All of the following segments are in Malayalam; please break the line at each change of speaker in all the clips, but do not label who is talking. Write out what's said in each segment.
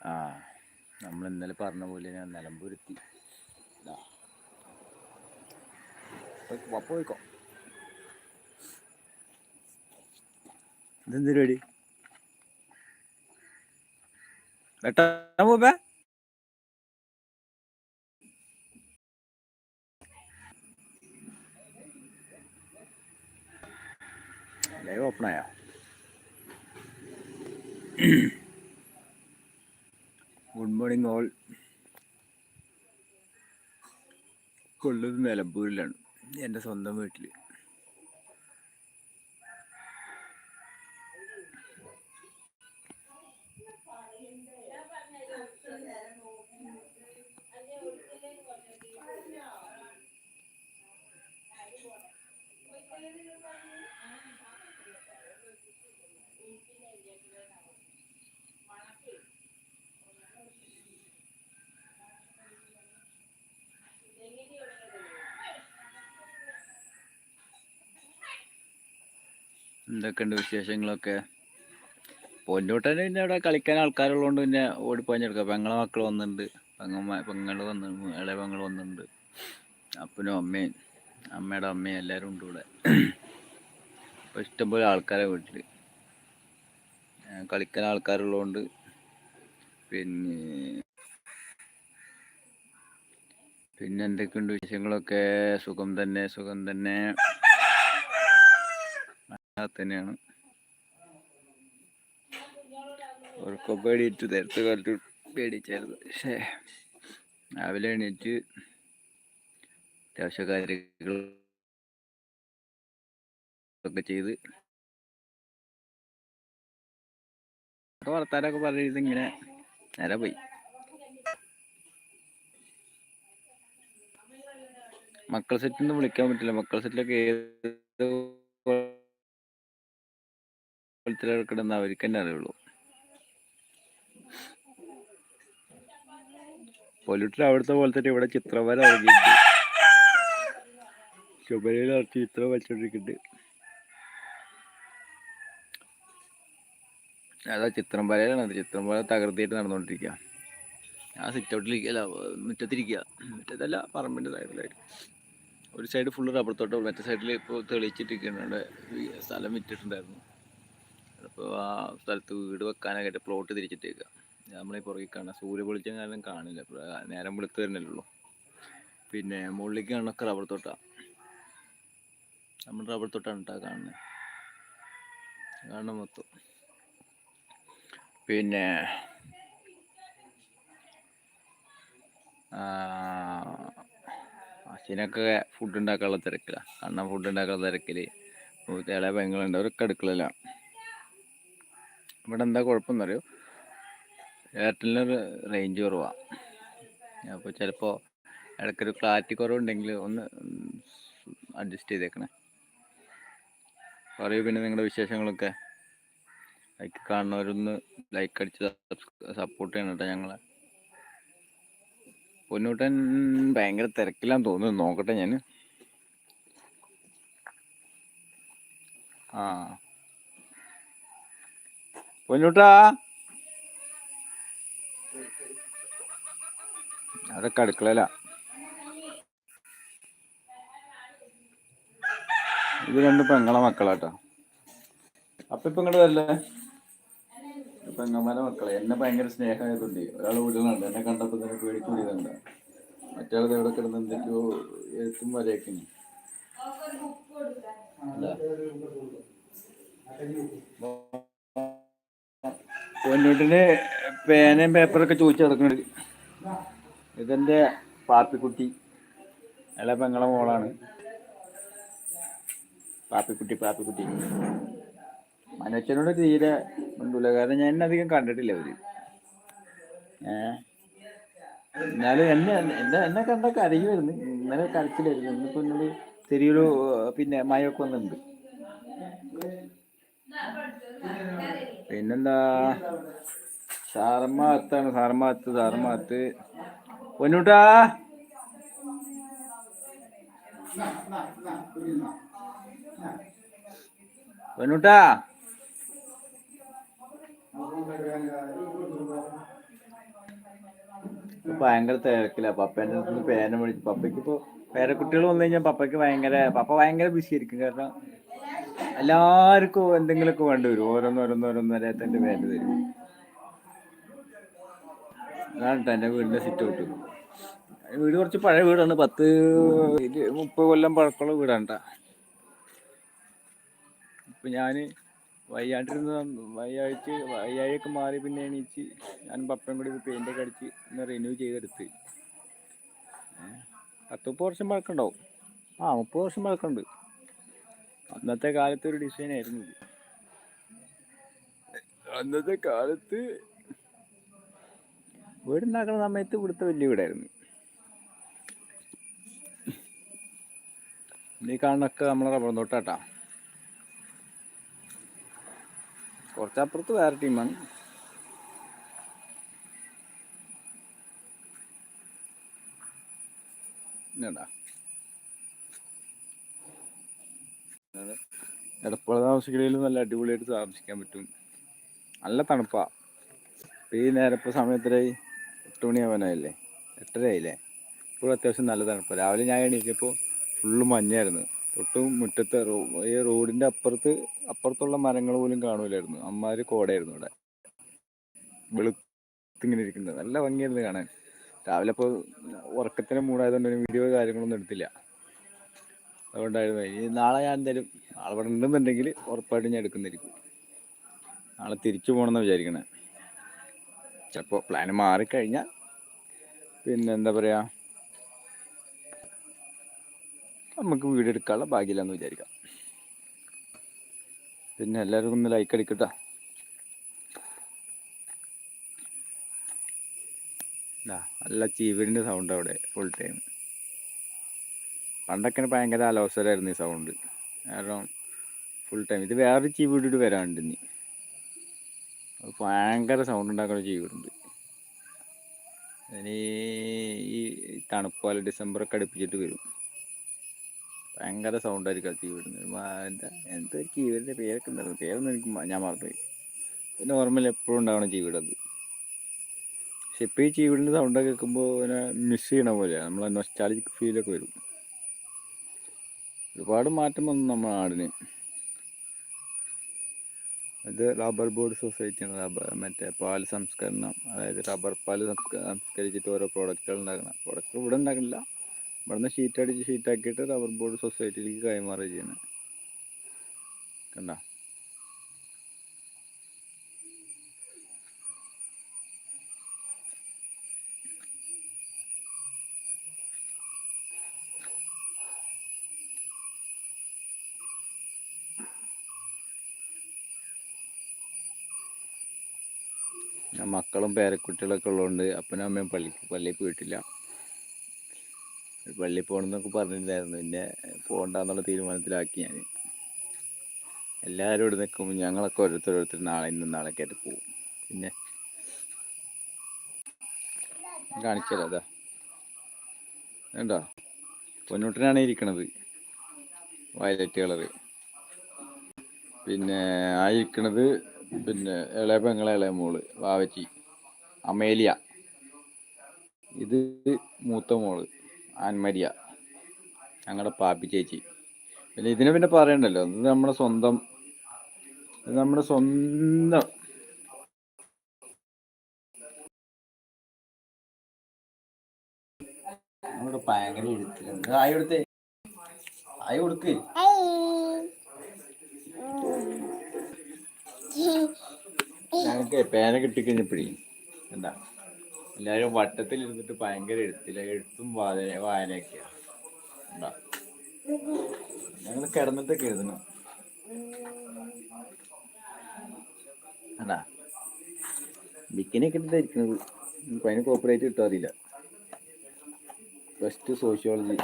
ആ നമ്മൾ ഇന്നലെ പറഞ്ഞ പോലെ ഞാൻ നിലമ്പൂരെത്തി. പോയിക്കോ, ഇതെന്ത് പരിപാടി? വെട്ടാൻ പോപ്പേ ആയോ? ഗുഡ് മോർണിംഗ് ഓൾ കൊള്ളത് നിലമ്പൂരിലാണ്. എന്റെ സ്വന്തം വീട്ടിൽ എന്തൊക്കെയുണ്ട് വിശേഷങ്ങളൊക്കെ? പൊന്നോട്ടന് പിന്നെ അവിടെ കളിക്കാൻ ആൾക്കാരുള്ളതുകൊണ്ട് പിന്നെ ഓടിപ്പാഞ്ഞെടുക്കാം പെങ്ങളെ മക്കൾ വന്നിട്ടുണ്ട് പെങ്ങമ്മ പെങ്ങൾ വന്ന് ഇളയ പെങ്ങൾ വന്നിട്ടുണ്ട് അപ്പനും അമ്മയും അമ്മയുടെ അമ്മയും എല്ലാവരും ഉണ്ട് ഇവിടെ. ഇപ്പോൾ ഇഷ്ടംപോലെ ആൾക്കാരെ വീട്ടിൽ കളിക്കാൻ ആൾക്കാരുള്ളതുകൊണ്ട് പിന്നെ പിന്നെ എന്തൊക്കെയുണ്ട് വിശേഷങ്ങളൊക്കെ? സുഖം തന്നെ സുഖം തന്നെ. അത് തന്നെയാണ്. ഉറക്കം പേടിയിട്ട് നേരത്തെ കാലത്ത് പേടിച്ചായിരുന്നു. പക്ഷേ രാവിലെ എണീറ്റ് അത്യാവശ്യ കാര്യങ്ങളൊക്കെ ചെയ്ത് ഒക്കെ വർത്താനൊക്കെ പറഞ്ഞിരുന്ന് ഇങ്ങനെ നേരെ പോയി. മക്കൾ സെറ്റിൽ നിന്ന് വിളിക്കാൻ പറ്റില്ല. മക്കൾ സെറ്റിലൊക്കെ ഏത് കിടന്ന അവർക്ക് തന്നെ അറിയുള്ളൂ. പൊലിട്ടർ അവിടുത്തെ പോലെ തന്നെ ഇവിടെ ചിത്രവര വരെ ഇറങ്ങിയിട്ടുണ്ട് ചുമരയിൽ ചിത്രം വരച്ചോണ്ടിരിക്കുന്നുണ്ട് അതാ ചിത്രം വരയിലാണ് ചിത്രം വര തകർത്തിയിട്ട് നടന്നുകൊണ്ടിരിക്കുക ആ സിറ്റ് ഔട്ടിലിരിക്കല്ല മുറ്റത്തിരിക്കുക മുറ്റത്തല്ല പറമ്പിന്റെ സൈഡിലായിട്ട് ഒരു സൈഡ് ഫുള്ള് റബ്ബർ തോട്ടം മറ്റേ സൈഡിൽ ഇപ്പോൾ തെളിയിച്ചിട്ടിരിക്കുന്നുണ്ട്. സ്ഥലം വിറ്റിട്ടുണ്ടായിരുന്നു. ആ സ്ഥലത്ത് വീട് വെക്കാനായിട്ട് പ്ലോട്ട് തിരിച്ചിട്ടേക്കുക നമ്മളീ പുറകിൽ കാണാം സൂര്യ വെളിച്ചം കാരണം കാണില്ല. നേരം വെളുത്ത് വരുന്നില്ലല്ലോ പിന്നെ മുകളിലേക്ക് കാണൊക്കെ റബ്ബർ തോട്ടാ. നമ്മൾ റബ്ബർ തോട്ടാണ് കേട്ടോ കാണുന്നത് കാണണം മൊത്തം. പിന്നെ അച്ഛനൊക്കെ ഫുഡ് ഉണ്ടാക്കാനുള്ള തിരക്കിലാണ് കാരണം ഫുഡ് ഉണ്ടാക്കാനുള്ള തിരക്കിൽ. ഇളയ പെങ്ങളുണ്ട്. അവരൊക്കെ അടുക്കളയിലാണ് ഇവിടെ എന്താ കുഴപ്പമെന്നറിയോ എയർടെലിന് റേഞ്ച് കുറവാണ് അപ്പോൾ ചിലപ്പോൾ ഇടയ്ക്കൊരു ക്ലാരിറ്റി കുറവുണ്ടെങ്കിൽ ഒന്ന് അഡ്ജസ്റ്റ് ചെയ്തേക്കണേ. പറയൂ പിന്നെ നിങ്ങളുടെ വിശേഷങ്ങളൊക്കെ. ലൈക്ക് കാണുന്നവരൊന്ന് ലൈക്ക് അടിച്ച് സപ്പോർട്ട് ചെയ്യണം കേട്ടോ ഞങ്ങളെ. പൊന്നൂട്ടൻ ഭയങ്കര തിരക്കിലാന്ന് തോന്നുന്നു. നോക്കട്ടെ ഞാൻ ആ. പൊന്നൂട്ടാ. അതൊക്കെ അടുക്കളയില ഇത് രണ്ട് പെങ്ങളെ മക്കളാട്ടോ. അപ്പൊ ഇപ്പൊ ഇങ്ങോട്ട് വരല്ലേ? പെങ്ങന്മാരെ മക്കളെ. എന്നെ ഭയങ്കര സ്നേഹമായതുണ്ട് ഒരാൾ വീടുന്നുണ്ട് എന്നെ കണ്ടപ്പോ തന്നെ പേടിക്കൂടിയതുണ്ട് മറ്റേ എവിടെ കിടന്ന് എന്തൊക്കെയോ എഴുത്തും വരെയൊക്കെ പൊന്നൂട്ടിന് പേനയും പേപ്പറൊക്കെ ചോദിച്ചു നടക്കുന്നുണ്ട് ഇതെന്റെ പാപ്പിക്കുട്ടി. അല്ല പെങ്ങളെ മോളാണ്. പാപ്പിക്കുട്ടി പാപ്പിക്കുട്ടി. മനോച്ചനോട് തീരെ മിണ്ടൂല. കാരണം ഞാൻ അധികം കണ്ടിട്ടില്ല അവർ ഏ? എന്നാലും എന്നെ എന്നെ എന്നെ കണ്ട കരയുമായിരുന്നു ഇന്നലെ കരച്ചിലായിരുന്നു. ഇന്നിപ്പോ ഇന്നലെ ചെറിയൊരു പിന്നെ മഴയൊക്കെ പിന്നെന്താ? സാറമ്മ അത്താണ് സാർമാത്ത് അത്ത് പൊന്നൂട്ടാ. പൊന്നൂട്ടാ ഭയങ്കര തിരക്കില്ല പപ്പേന്റെ അടുത്ത് പേന മേടിച്ചു പപ്പയ്ക്ക് ഇപ്പൊ പേരക്കുട്ടികൾ വന്നു കഴിഞ്ഞാൽ പപ്പയ്ക്ക് ഭയങ്കര പപ്പ ഭയങ്കര ബിസി ആയിരിക്കും. കാരണം എല്ലാവർക്കും എന്തെങ്കിലുമൊക്കെ വേണ്ടി വരും. ഓരോന്നോരോന്നോരോന്ന് തന്റെ പേര് തരും അതാണ് വീടിന്റെ സിറ്റ് ഔട്ട്. വീട് കുറച്ച് പഴയ വീടാണ്. പത്ത് മുപ്പത് കൊല്ലം പഴക്കമുള്ള വീടാണ്. ഇപ്പൊ ഞാൻ വയ്യാണ്ടിരുന്ന വയ്യാഴ്ച വയ്യാഴ്ച മാറി പിന്നെ എണീച്ച് ഞാൻ പപ്പയും കൂടി പെയിന്റ് ഒക്കെ അടിച്ച് ഒന്ന് റിന്യൂ ചെയ്തെടുത്ത്. പത്ത് മുപ്പത് വർഷം പഴക്കമുണ്ടാവും. ആ മുപ്പത് വർഷം പഴക്കമുണ്ട്. അന്നത്തെ കാലത്ത് ഒരു ഡിസൈൻ ആയിരുന്നു അന്നത്തെ കാലത്ത് വീടുണ്ടാക്കുന്ന സമയത്ത് ഇവിടുത്തെ വലിയ വീടായിരുന്നു. ഈ കാണുന്നൊക്കെ നമ്മളെ റബ്ബർ തോട്ടാട്ടാ. കുറച്ചപ്പുറത്ത് വേറെ ടീമാണ്. ഇങ്ങണ്ടാ എടപ്പുഴ താമസിക്കണേലും നല്ല അടിപൊളിയായിട്ട് താമസിക്കാൻ പറ്റും. നല്ല തണുപ്പാ. ഈ നേരത്തെ സമയത്തിലായി എട്ട് മണിയാവാനായില്ലേ എട്ടര ആയില്ലേ ഇപ്പോൾ അത്യാവശ്യം നല്ല തണുപ്പ്. രാവിലെ ഞാൻ എണീക്കിയപ്പോൾ ഫുള്ള് മഞ്ഞായിരുന്നു. തൊട്ടും മുറ്റത്തെ റോ- ഈ റോഡിന്റെ അപ്പുറത്ത് അപ്പുറത്തുള്ള മരങ്ങൾ പോലും കാണൂലായിരുന്നു. അമ്മാര് കോടയായിരുന്നു ഇവിടെ വെളുത്തിങ്ങനെ ഇരിക്കുന്നത്. നല്ല ഭംഗിയായിരുന്നു കാണാൻ. രാവിലെ അപ്പോൾ ഉറക്കത്തിന് മൂടായതുകൊണ്ട് വീഡിയോ കാര്യങ്ങളൊന്നും എടുത്തില്ല. അതുകൊണ്ടായിരുന്നു. ഇനി നാളെ ഞാൻ എന്തായാലും നാളെ ഇവിടെ ഉണ്ടെന്നുണ്ടെങ്കിൽ ഉറപ്പായിട്ടും ഞാൻ എടുക്കുന്നിരിക്കും. നാളെ തിരിച്ചു പോകണമെന്ന് വിചാരിക്കണേ. ചിലപ്പോൾ പ്ലാൻ മാറിക്കഴിഞ്ഞാൽ പിന്നെ എന്താ പറയുക നമുക്ക് വീഡിയോ എടുക്കാനുള്ള ഭാഗ്യമില്ലെന്ന് വിചാരിക്കാം. പിന്നെ എല്ലാവർക്കും ഒന്ന് ലൈക്ക് അടിക്കട്ടാ. നല്ല ചീവീടിന്റെ സൗണ്ട് അവിടെ ഫുൾ ടൈം പണ്ടൊക്കെ ഭയങ്കര അലോസരായിരുന്നു ഈ സൗണ്ട് കാരണം ഫുൾ ടൈം ഇത് വേറൊരു ചീവിട്ടിട്ട് വരാനുണ്ട് ഇനി. ഭയങ്കര സൗണ്ട് ഉണ്ടാക്കുന്ന ചീവിടുണ്ട് ഇനി ഈ തണുപ്പ് പോലെ ഡിസംബറൊക്കെ അടുപ്പിച്ചിട്ട് വരും. ഭയങ്കര സൗണ്ടായിരിക്കും ആ ചീവിടുന്നത് എന്താ എന്താ ചീവിടിന്റെ പേരൊക്കെ ഉണ്ടായിരുന്നു പേരൊന്നും എനിക്ക് ഞാൻ മറന്നുപോയി. നോർമൽ എപ്പോഴും ഉണ്ടാവണം ചീവിടത് പക്ഷെ ഇപ്പോൾ ഈ ചീവിടിന്റെ സൗണ്ടൊക്കെ കേൾക്കുമ്പോൾ ഇങ്ങനെ മിസ് ചെയ്യണ പോലെയാണ് നമ്മളെ നൊസ്റ്റാലിക് ഫീലൊക്കെ വരും. ഒരുപാട് മാറ്റം വന്നു നമ്മുടെ നാടിന്. ഇത് റബ്ബർ ബോർഡ് സൊസൈറ്റിയാണ് റബ്ബർ മറ്റേ പാൽ സംസ്കരണം അതായത് റബ്ബർ പാൽ സംസ്കരിച്ചിട്ട് ഓരോ പ്രോഡക്റ്റുകൾ ഉണ്ടാക്കണം. പ്രോഡക്റ്റ് ഇവിടെ ഉണ്ടാക്കണില്ല. ഇവിടുന്ന് ഷീറ്റ് അടിച്ച് ഷീറ്റ് ആക്കിയിട്ട് റബ്ബർ ബോർഡ് സൊസൈറ്റിയിലേക്ക് കൈമാറുക കണ്ട ഞാൻ മക്കളും പേരക്കുട്ടികളൊക്കെ ഉള്ളതുകൊണ്ട് അപ്പനും അമ്മയും പള്ളി പള്ളിയിൽ പോയിട്ടില്ല. പള്ളിയിൽ പോകണമെന്നൊക്കെ പറഞ്ഞിട്ടുണ്ടായിരുന്നു. പിന്നെ പോകണ്ടെന്നുള്ള തീരുമാനത്തിലാക്കി ഞാൻ എല്ലാവരും ഇവിടെ നിൽക്കുമ്പോൾ ഞങ്ങളൊക്കെ ഓരോരുത്തർ നാളെ ഇന്നും നാളെ ആയിട്ട് പോകും. പിന്നെ കാണിച്ചല്ലോ അതാ വേണ്ടോ പൊന്നൂട്ടനാണ് ഇരിക്കണത്. Violet colour. പിന്നെ ആ ഇരിക്കണത് പിന്നെ ഇളയ പെങ്ങളെ ഇളയ മോൾ വാവച്ചി അമേലിയ. ഇത് മൂത്ത മോൾ ആൻമരിയ. ഞങ്ങളുടെ പാപ്പി ചേച്ചി. പിന്നെ ഇതിനെ പിന്നെ പറയണ്ടല്ലോ ഇത് നമ്മുടെ സ്വന്തം ഇത് നമ്മുടെ സ്വന്തം നമ്മുടെ ഭയങ്കര എഴുത്തിലുണ്ട് ആയി കൊടുത്തേ. ആയി കൊടുക്ക്. ഞങ്ങൾക്ക് പേന കിട്ടിക്കഴിഞ്ഞപ്പോഴേ എന്താ എല്ലാവരും വട്ടത്തിലിരുന്നിട്ട് ഭയങ്കര എഴുത്തില്ല എഴുത്തും വായന വായനയൊക്കെയാണ് ഞങ്ങൾ കിടന്നിട്ടൊക്കെ എഴുതണം. അതാ ബിക്കിനൊക്കെ ഇട്ടിട്ടായിരിക്കുന്നത് അതിന് കോപ്പറേറ്റ് കിട്ടാൻ അറിയില്ല. ഫസ്റ്റ് സോഷ്യോളജി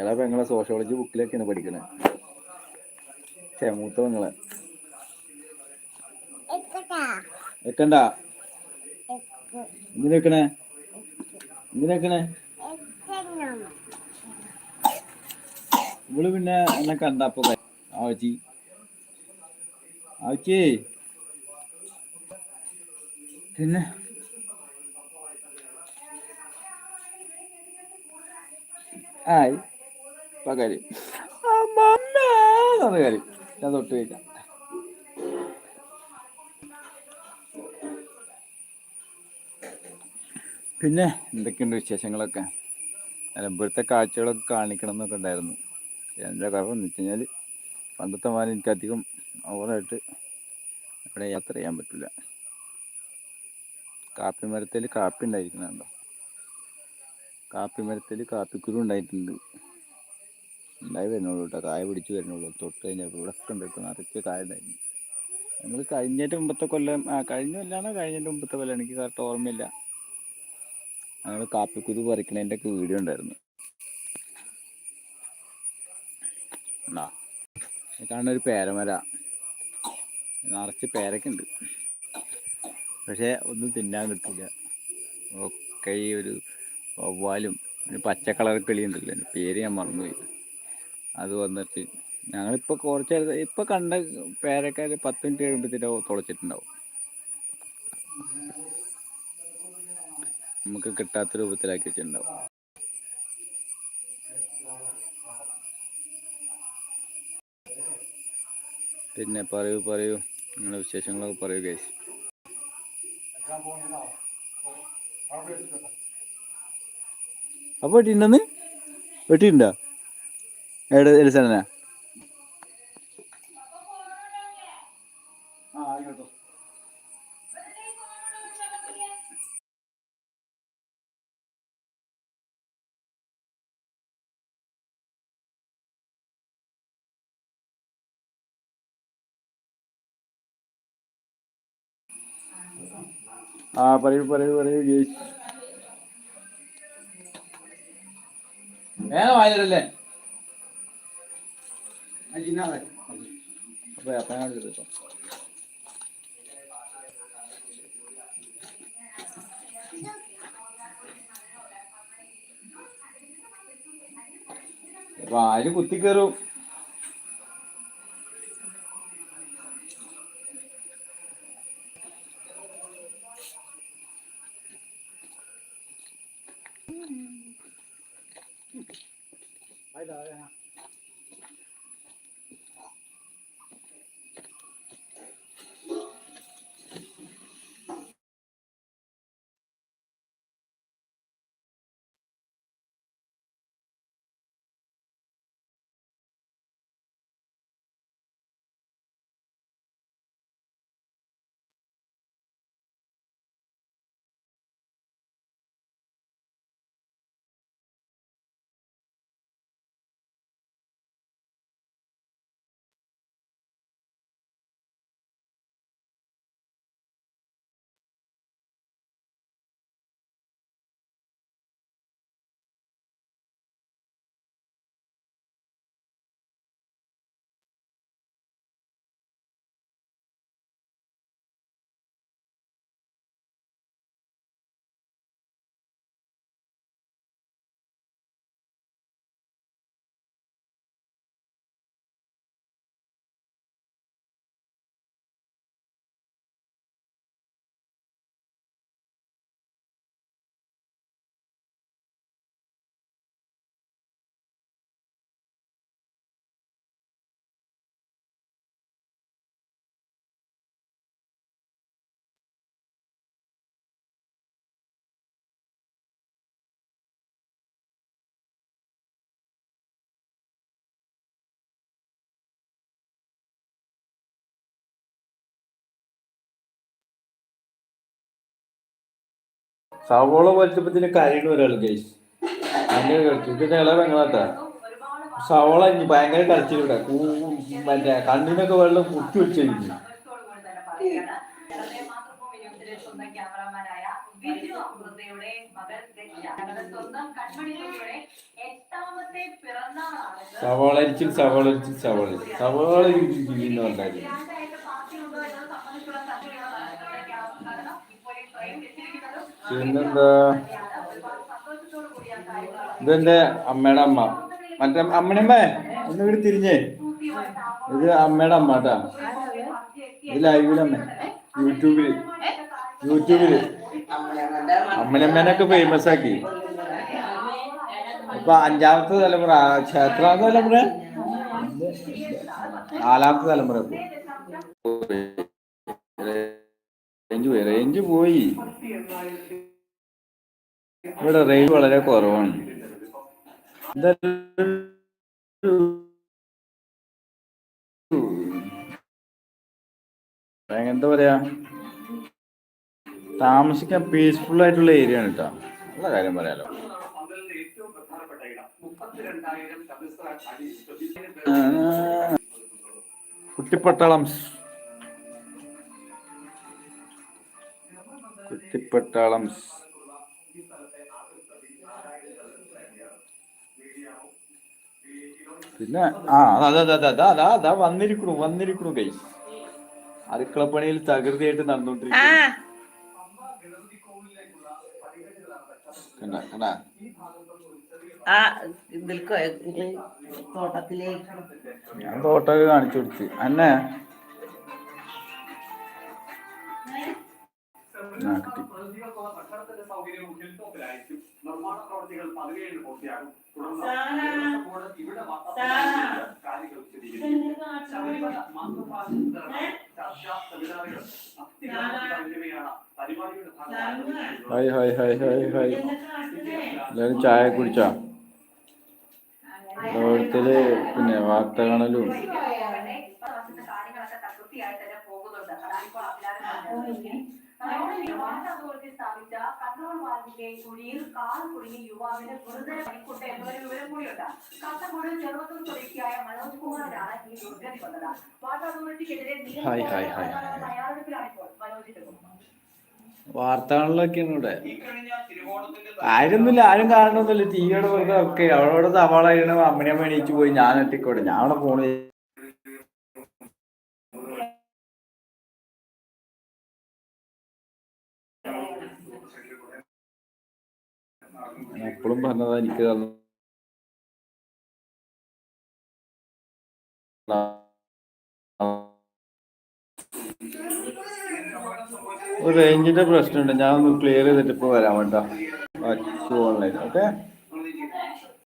ഏതാ പെങ്ങളെ സോഷ്യോളജി ബുക്കിലൊക്കെയാണ് പഠിക്കണേ. ചെമൂത്ത മൂത്ത പെങ്ങളെ. വെക്കണ്ട. എന്തിനു വെക്കണേ? എന്തിനു വെക്കണേ? ഇവൾ പിന്നെ എന്നെ കണ്ട അപ്പൊ ആവച്ചി. ആവച്ചി. പിന്നെ? ആയി. പകൽ അമ്മ തൊട്ട് കഴിക്കാം പിന്നെ എന്തൊക്കെയുണ്ട് വിശേഷങ്ങളൊക്കെ? അല്ല കാഴ്ചകളൊക്കെ കാണിക്കണം എന്നൊക്കെ ഉണ്ടായിരുന്നു. എന്റെ കാരണം എന്ന് വെച്ച് കഴിഞ്ഞാൽ പണ്ടത്തെ മാതിരി എനിക്ക് അധികം ഓവറായിട്ട് ഇവിടെ യാത്ര ചെയ്യാൻ പറ്റില്ല. കാപ്പി മരത്തിൽ കാപ്പി ഉണ്ടായിരിക്കുന്നുണ്ടോ കാപ്പി മരത്തിൽ കാപ്പിക്കുരു ഉണ്ടായിട്ടുണ്ട്. ഉണ്ടായി വരുന്നുള്ളൂ കേട്ടോ. കായ പിടിച്ച് വരുന്നുള്ളൂ. തൊട്ട് കഴിഞ്ഞാൽ ഇവിടെ ഒക്കെ ഉണ്ട് കേട്ടോ. നിറച്ച് കായ ഉണ്ടായിരുന്നു. ഞങ്ങൾ കഴിഞ്ഞിട്ട് മുമ്പത്തെ കൊല്ലം ആ കഴിഞ്ഞ കൊല്ലാണോ? കഴിഞ്ഞിട്ട് മുമ്പത്തെ കൊല്ലം. എനിക്ക് കറക്റ്റ് ഓർമ്മയില്ല. ഞങ്ങൾ കാപ്പിക്കുരു പറിക്കണതിന്റെ ഒക്കെ വീഡിയോ ഉണ്ടായിരുന്നു കാണുന്ന ഒരു പേരമര. നിറച്ച് പേരൊക്കെ ഉണ്ട് പക്ഷേ ഒന്നും തിന്നാൻ കിട്ടില്ല ഒക്കെ ഈ ഒരു വവ്വാലും ഒരു പച്ച കളർ കിളി ഉണ്ടല്ലോ എന്റെ പേര് ഞാൻ മറന്നുപോയി. അത് വന്നിട്ട് ഞങ്ങളിപ്പോൾ കുറച്ച് ഇപ്പോൾ ഇപ്പം കണ്ട പേരൊക്കെ ഒരു പത്ത് മിനിറ്റ് കഴിയുമ്പോഴത്തേക്കും തുളച്ചിട്ടുണ്ടാവും. നമുക്ക് കിട്ടാത്ത രൂപത്തിലാക്കി വെച്ചിട്ടുണ്ടാവും. പിന്നെ പറയൂ പറയൂ. നിങ്ങളുടെ വിശേഷങ്ങളൊക്കെ പറയൂ കേസ് അപ്പോൾ വെട്ടിണ്ടെന്ന് വെട്ടിയിട്ടുണ്ടോ എവിടെ എലിസന ആ പറയൂ പറയൂ പറയൂ കേസ് വേഗം വായിലല്ലേ അപ്പൊ അപ്പനോട് എടുത്തോ വാൽ കുത്തി കയറും സവോള വലിച്ചപ്പത്തിന് കരയണ ഒരാൾ ഗൈസ് കളിച്ചു ഇതിന്റെ ഇളവ് എങ്ങനാട്ടാ സവോള ഭയങ്കര കളിച്ചിട്ടുണ്ട് മറ്റേ കണ്ണിനൊക്കെ വെള്ളം കുത്തി വെച്ചിരിക്കുന്നു. സവാള അരിച്ചിൽ സവോള അരിച്ചിൽ സവാള അരിച്ചിൽ. സവാള ഇരിക്കുന്നു ഉണ്ടായിരുന്നു പിന്നെന്താ? ഇതെന്റെ അമ്മയുടെ അമ്മ. മറ്റേ അമ്മണിയമ്മേ ഒന്ന് ഇവിടെ തിരിഞ്ഞേ. ഇത് അമ്മയുടെ അമ്മ കേട്ടാ ഇത് ലൈവിലമ്മ യൂട്യൂബിൽ. യൂട്യൂബിൽ. അമ്മനമ്മേനൊക്കെ ഫേമസ് ആക്കി. ഇപ്പൊ അഞ്ചാമത്തെ തലമുറ ക്ഷേത്രാമത്തെ തലമുറ? നാലാമത്തെ തലമുറ. റേഞ്ച് പോയി. റേഞ്ച് പോയി. ഇവിടെ റേഞ്ച് വളരെ കുറവാണ്. എന്താ പറയാ? താമസിക്കാൻ പീസ്ഫുൾ ആയിട്ടുള്ള ഏരിയ ആണ് കേട്ടോ ഉള്ള കാര്യം പറയാലോ. കുട്ടിപ്പട്ടാളം കുട്ടിപ്പട്ടാളം പിന്നെ ആ അതാ അതാ അതാ അതാ അതാ വന്നിരിക്കണു വന്നിരിക്കണു കൈ അടുക്കളപ്പണിയിൽ തകൃതിയായിട്ട് നടന്നുകൊണ്ടിരിക്കുന്നു കണ്ടാ കണ്ടാ?
ആ തോട്ടത്തിലേക്ക്.
ഞാൻ തോട്ടൊക്കെ കാണിച്ചു കൊടുത്ത്. അന്നെ ആ, കിട്ടി. Hi hi hi hi hi. എല്ലാവരും ചായ കുടിച്ചാ? ലോകത്തിൽ പിന്നെ വാർത്ത കാണലും
കാര്യങ്ങളൊക്കെ തകൃതിയായി തന്നെ പോകുന്നുണ്ട്. അതാണ് ഇപ്പോൾ സ്ഥാപിച്ച കുഴിയിൽ കാൽ കുടുങ്ങി യുവാവിന് ഗുരുതര പരിക്കുണ്ട് എന്നൊരു വിവരം കൂടിയുണ്ട്. കാസർഗോഡ് ചെറുവത്തൂർ സ്വദേശിയായ മനോജ് കുമാറിനാണ് ഈ ദുർഗതി വന്നത് വാട്ടർ അതോറിറ്റിക്കെതിരെ
ഹായ്, ഹായ്, ഹായ്, ഹായ്.
തയ്യാറെടുപ്പിലാണിപ്പോൾ മനോജിന്റെ കുടുംബം.
വാർത്തകളിലൊക്കെയാണ് ഇവിടെ. ആരൊന്നുമില്ല ആരും കാരണമൊന്നുമില്ല തീയോടെ വെറുതെ ഒക്കെ. അവളോട് തവാളായിരുന്നു അമ്മനെ എണീച്ചു പോയി ഞാൻ എത്തിക്കോട്ടെ. ഞാൻ അവിടെ ഫോണ് എപ്പോഴും പറഞ്ഞതാ എനിക്ക് ഒരു റേഞ്ചിന്റെ പ്രശ്നമുണ്ട്. ഞാൻ ഒന്ന് ക്ലിയർ ചെയ്തിട്ട് ഇപ്പൊ വരാൻ വേണ്ട ഓക്കെ